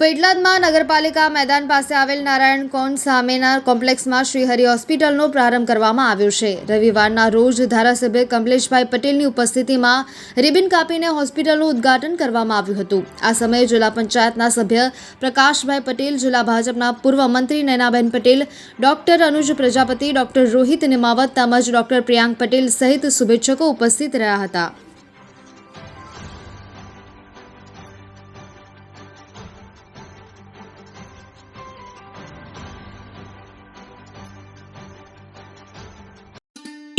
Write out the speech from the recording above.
પેટલાદમાં નગરપાલિકા મેદાન પાસે આવેલ નારાયણ કોન સામેના કોમ્પ્લેક્સમાં શ્રીહરિ હોસ્પિટલનો પ્રારંભ કરવામાં આવ્યો છે. રવિવારના રોજ ધારાસભ્ય કમલેશભાઈ પટેલની ઉપસ્થિતિમાં રિબિન કાપીને હોસ્પિટલનું ઉદ્ઘાટન કરવામાં આવ્યું હતું. આ સમયે જિલ્લા પંચાયતના સભ્ય પ્રકાશભાઈ પટેલ, જિલ્લા ભાજપના પૂર્વ મંત્રી નૈનાબેન પટેલ, ડોક્ટર અનુજ પ્રજાપતિ, ડોક્ટર રોહિત નિમાવત તેમજ ડોક્ટર પ્રિયાંક પટેલ સહિત શુભેચ્છકો ઉપસ્થિત રહ્યા હતા.